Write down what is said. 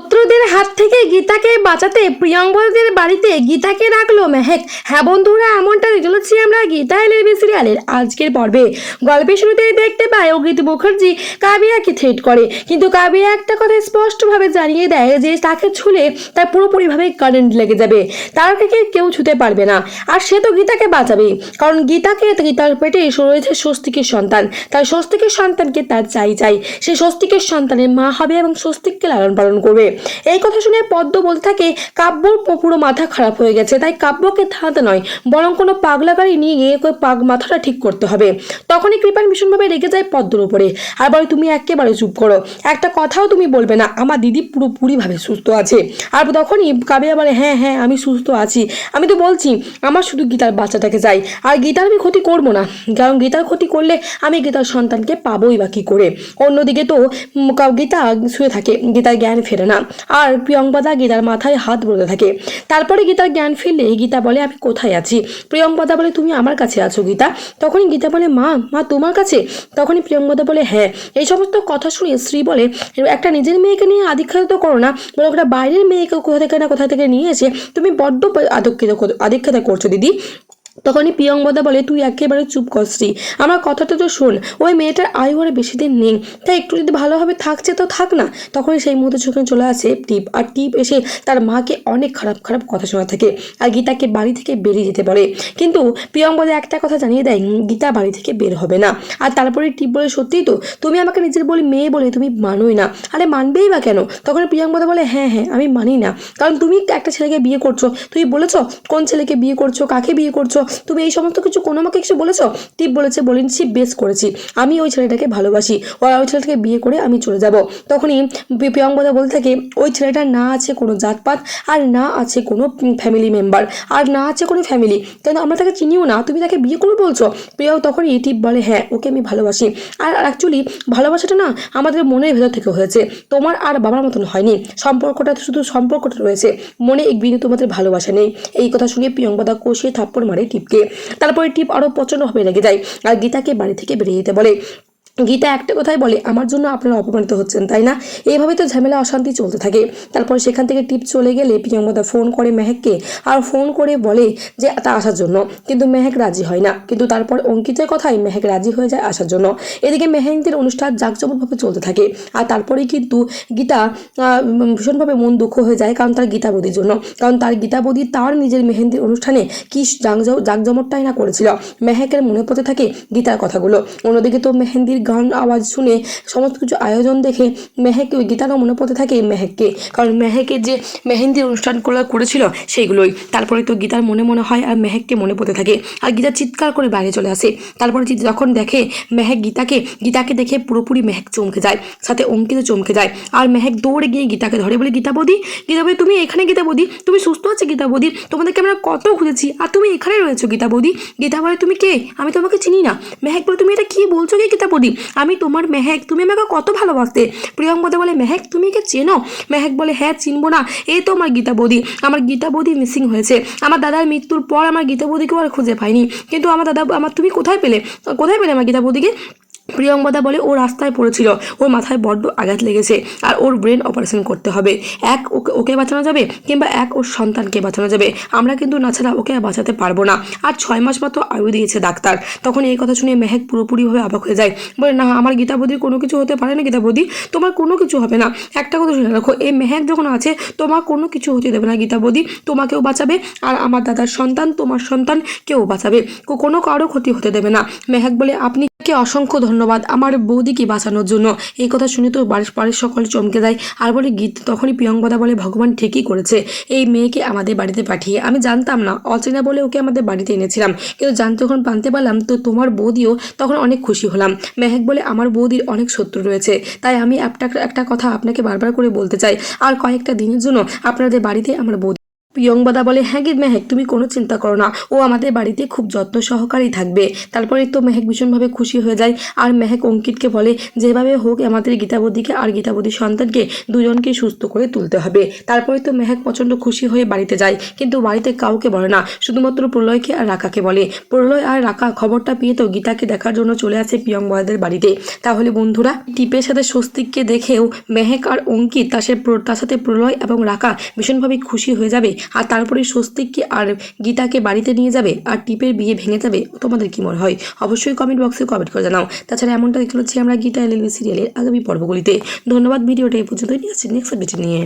শত্রুদের হাত থেকে গীতাকে বাঁচাতে প্রিয়ঙ্গদের বাড়িতে গীতাকে রাখল মেহেক। হ্যাঁ বন্ধুরা এমনটা চলেছি আমরা গীতা এলএলবি সিরিয়ালের আজকের পর্বে। গল্পের শুরুতেই দেখতে পাই অগীত মুখার্জি কাবিয়াকে থ্রেট করে। কিন্তু কাবিয়া একটা কথা স্পষ্টভাবে জানিয়ে দেয় যে তাকে ছুলে তার পুরোপুরিভাবে কারেন্ট লেগে যাবে। তার থেকে কেউ ছুতে পারবে না। আর সে তো গীতাকে বাঁচাবে। কারণ গীতাকে গীতার পেটে রয়েছে স্বস্তিকের সন্তান। তার স্বস্তিকের সন্তানকে তার চাই চাই। সে স্বস্তিকের সন্তানের মা হবে এবং স্বস্তিককে লালন পালন করবে। এই কথা শুনে পদ্ম বলতে থাকে, কাব্যর পুরো মাথা খারাপ হয়ে গেছে, তাই কাব্যকে থামাতে নয়, বরং কোনো পাগলা গাড়ি নিয়ে গিয়ে পাগ মাথাটা ঠিক করতে হবে। তখনই কৃপান ভীষণভাবে রেগে যায় পদ্মর উপরে। আর বলে, তুমি একেবারে চুপ করো। একটা কথাও তুমি বলবে না। আমার দিদি পুরোপুরিভাবে সুস্থ আছে। আর তখনই কাবিয়া বলে হ্যাঁ হ্যাঁ আমি সুস্থ আছি। আমি তো বলছি, আমার শুধু গীতার বাচ্চাটাকে চাই। আর গীতার আমি ক্ষতি করব না। কারণ গীতার ক্ষতি করলে আমি গীতার সন্তানকে পাবোই বা কী করে? অন্যদিকে তো গীতা শুয়ে থাকে, গীতার জ্ঞান ফেরে না। আর প্রিয়ঙ্কদা গীতার মাথায় হাত বলতে থাকে। তারপরে গীতার জ্ঞান ফিরলে গীতা বলে, আমি কোথায় আছি? প্রিয়ঙ্কদা বলে, তুমি আমার কাছে আছো গীতা। তখনই গীতা বলে, মা মা তোমার কাছে? তখনই প্রিয়ঙ্কদা বলে হ্যাঁ। এই সমস্ত কথা শুনে স্ত্রী বলে, একটা নিজের মেয়েকে নিয়ে আধিক্ষেত করো না, বরং একটা বাইরের মেয়েকে কোথা থেকে না কোথা থেকে নিয়ে এসে তুমি বড্ড আধিক্ষেত আধিক্ষেত করছ দিদি। তখনই প্রিয়ঙ্বদা বলে, তুই একেবারে চুপ কর শ্রী। আমার কথাটা তো শোন, ওই মেয়েটার আয়ু আর বেশি দিন নেই। তাই একটু যদি ভালোভাবে থাকছে তো থাক না। তখনই সেই মুহূর্তে চোখে চলে আসে টিপ, আর টিপ এসে তার মাকে অনেক খারাপ খারাপ কথা শোনা থাকে, আর গীতাকে বাড়ি থেকে বেরিয়ে যেতে বলে। কিন্তু প্রিয়ঙ্বদা একটা কথা জানিয়ে দেয়, গীতা বাড়ি থেকে বের হবে না। আর তারপরে টিপ বলে, সত্যিই তো, তুমি আমাকে নিজের বলে মেয়ে বলে তুমি মানোই না। আরে, মানবেই বা কেন? তখন প্রিয়ঙ্বদা বলে হ্যাঁ হ্যাঁ আমি মানি না। কারণ তুমি একটা ছেলেকে বিয়ে করছ। তুমি বলেছ, কোন ছেলেকে বিয়ে করছ, কাকে বিয়ে করছ? তুমি এই সমস্ত কিছু কোনো আমাকে কিছু বলেছ? টিপ বলেছে বলেছি বেশ করেছি। আমি ওই ছেলেটাকে ভালোবাসি। ওই ছেলেটাকে বিয়ে করে আমি চলে যাব। তখনই পি- প্রিয়ঙ্বদা বলতে থাকে, ওই ছেলেটার না আছে কোনো জাতপাত, আর না আছে কোনো ফ্যামিলি মেম্বার আর না আছে কোনো ফ্যামিলি কিন্তু আমরা তাকে চিনিও না, তুমি তাকে বিয়ে করবে বলছো? প্রিয় তখনই টিপ বলে হ্যাঁ ওকে আমি ভালোবাসি। আর অ্যাকচুয়ালি ভালোবাসাটা না আমাদের মনের ভেতর থেকে হয়েছে। তোমার আর বাবার মতন হয়নি। সম্পর্কটা শুধু সম্পর্কটা রয়েছে। মনে এক বিন্দু তোমাদের ভালোবাসা নেই। এই কথা শুনে প্রিয়ঙ্কদা কষিয়ে থাপ্পড় মারে। টিপকে। তারপরে টিপ আরও পচন হয়ে লেগে যায়। আর গীতাকে বাড়ি থেকে বেরিয়ে যেতে বলে। গীতা একটা কথাই বলে, আমার জন্য আপনারা অপমানিত হচ্ছেন, তাই না? এইভাবে তো ঝামেলা, অশান্তি চলতে থাকে। তারপর সেখান থেকে টিপ চলে গেলে প্রিয়ঙ্কদা ফোন করে মেহেককে আর ফোন করে বলে যে, তা আসার জন্য। কিন্তু মেহেক রাজি হয় না। কিন্তু তারপর অঙ্কিতের কথাই মেহেক রাজি হয়ে যায় আসার জন্য। এদিকে মেহেন্দির অনুষ্ঠান জাঁকজমকভাবে চলতে থাকে। আর তারপরেই কিন্তু গীতা ভীষণভাবে মন দুঃখ হয়ে যায় কারণ তার গীতা বদির জন্য। কারণ তার গীতা বদি তার নিজের মেহেন্দির অনুষ্ঠানে কি জাঁকজ- জাঁকজমকটাই না করেছিল। মেহেকের মনে পড়তে থাকে গীতার কথাগুলো। অন্যদিকে তো মেহেন্দির গান, আওয়াজ শুনে সমস্ত কিছু আয়োজন দেখে মেহেক গীতারও মনে পড়তে থাকে মেহেককে। কারণ মেহেকের যে মেহেন্দির অনুষ্ঠানগুলো করেছিল সেইগুলোই। তারপরে তো গীতার মনে মনে হয় আর মেহেককে মনে পড়তে থাকে। আর গীতা চিৎকার করে বাইরে চলে আসে। তারপরে যখন দেখে মেহেক গীতাকে গীতাকে দেখে পুরোপুরি মেহেক চমকে যায়, সাথে অঙ্কিত চমকে যায়। আর মেহেক দৌড়ে গিয়ে গীতাকে ধরে বলে, গীতা বৌদি গীতা বৌদি, তুমি এখানে গীতা বৌদি? তুমি সুস্থ আছে গীতা বৌদি? তোমাদেরকে আমরা কত খুঁজেছি? আর তুমি এখানে রয়েছো গীতা বৌদি? গীতা বলে, তুমি কে? আমি তোমাকে চিনি না। মেহেক বলে, তুমি এটা কি বলছো কি গীতা বৌদি? আমি তোমার মেহেক, তুমি আমাকে কত ভালোবাসতে? প্রিয়ঙ্কদা বলে মেহেক, তুমি কে চেনো? মেহেক বলে হ্যাঁ চিনবো না। এই তো আমার গীতা বৌদি। আমার গীতা বৌদি মিসিং হয়েছে। আমার দাদার মৃত্যুর পর আমার গীতা বৌদিকেও আর খুঁজে পাইনি। কিন্তু আমার দাদা, আমার, তুমি কোথায় পেলে? কোথায় পেলে আমার গীতা বৌদিকে? প্রিয়ঙ্বদা বলে ও রাস্তায় পড়েছিল। ওর মাথায় বড্ড আঘাত লেগেছে আর ওর ব্রেন অপারেশন করতে হবে। এক ওকে বাঁচানো যাবে কিংবা এক ওর সন্তানকে বাঁচানো যাবে? আমরা কিন্তু না ছাড়া ওকে আর বাঁচাতে পারব না। আর ছয় মাস মতো আয়ু দিয়েছে ডাক্তার। তখন এই কথা শুনে মেহেক পুরোপুরিভাবে অবাক হয়ে যায়। বলে, না, আমার গীতা বৌদির কোনো কিছু হতে পারে না গীতা বৌদি। তোমার কোনো কিছু হবে না। একটা কথা শুনে রাখো, এই মেহেক যখন আছে, তোমার কোনো কিছু হতে দেবে না গীতা বৌদি। তোমাকেও বাঁচাবে আর আমার দাদার সন্তান, তোমার সন্তান কেউ বাঁচাবে কোনো কারও ক্ষতি হতে দেবে না। মেহেক বলে, আপনি কে? অসংখ্য ধন্যবাদ। আমার বৌদিকে বাঁচানোর জন্য। এই কথা শুনে তো বাড়ির বাড়ির সকলে চমকে যায় আর বলে, গীত তখনই প্রিয়ঙ্কদা বলে, ভগবান ঠিকই করেছে। এই মেয়েকে আমাদের বাড়িতে পাঠিয়ে। আমি জানতাম না। অচেনা বলে ওকে আমাদের বাড়িতে এনেছিলাম। কিন্তু জানতে যখন জানতে পারলাম, তো তোমার বৌদিও তখন অনেক খুশি হলাম। মেহেক বলে, আমার বৌদির অনেক শত্রু রয়েছে। তাই আমি একটা একটা কথা আপনাকে বারবার করে বলতে চাই। আর কয়েকটা দিনের জন্য আপনাদের বাড়িতে আমার বৌদি প্রিয়ংবদা বলে হ্যাঁ গীত মেহেক, তুমি কোনো চিন্তা করো না। ও আমাদের বাড়িতে খুব যত্ন সহকারেই থাকবে। তারপরে তো মেহেক ভীষণভাবে খুশি হয়ে যায়। আর মেহেক অঙ্কিতকে বলে, যেভাবে হোক আমাদের গীতাবতীকে আর গীতাবতীর সন্তানকে দুজনকে সুস্থ করে তুলতে হবে। তারপরে তো মেহেক প্রচণ্ড খুশি হয়ে বাড়িতে যায়। কিন্তু বাড়িতে কাউকে বলে না, শুধুমাত্র প্রলয়কে আর রাকাকে বলে। প্রলয় আর রাকা খবরটা পেয়ে তো গীতাকে দেখার জন্য চলে আসে প্রিয়ংবদাদের বাড়িতে। তাহলে বন্ধুরা টিপের সাথে স্বস্তিককে দেখেও মেহেক আর অঙ্কিত তার সাথে তার সাথে প্রলয় এবং রাকা ভীষণভাবে খুশি হয়ে যাবে। আর তারপরে স্বস্তিককে আর গীতাকে বাড়িতে নিয়ে যাবে আর টিপের বিয়ে ভেঙে যাবে? তোমাদের কি মনে হয়? অবশ্যই কমেন্ট বক্সে কমেন্ট করে জানাও। তাছাড়া এমনটা দেখতে পাচ্ছি আমরা গীতা এলএলবি সিরিয়ালের আগামী পর্বগুলিতে। ধন্যবাদ, ভিডিওটা এই পর্যন্তই। নিয়ে আসছি নেক্সট ভিডিও নিয়ে।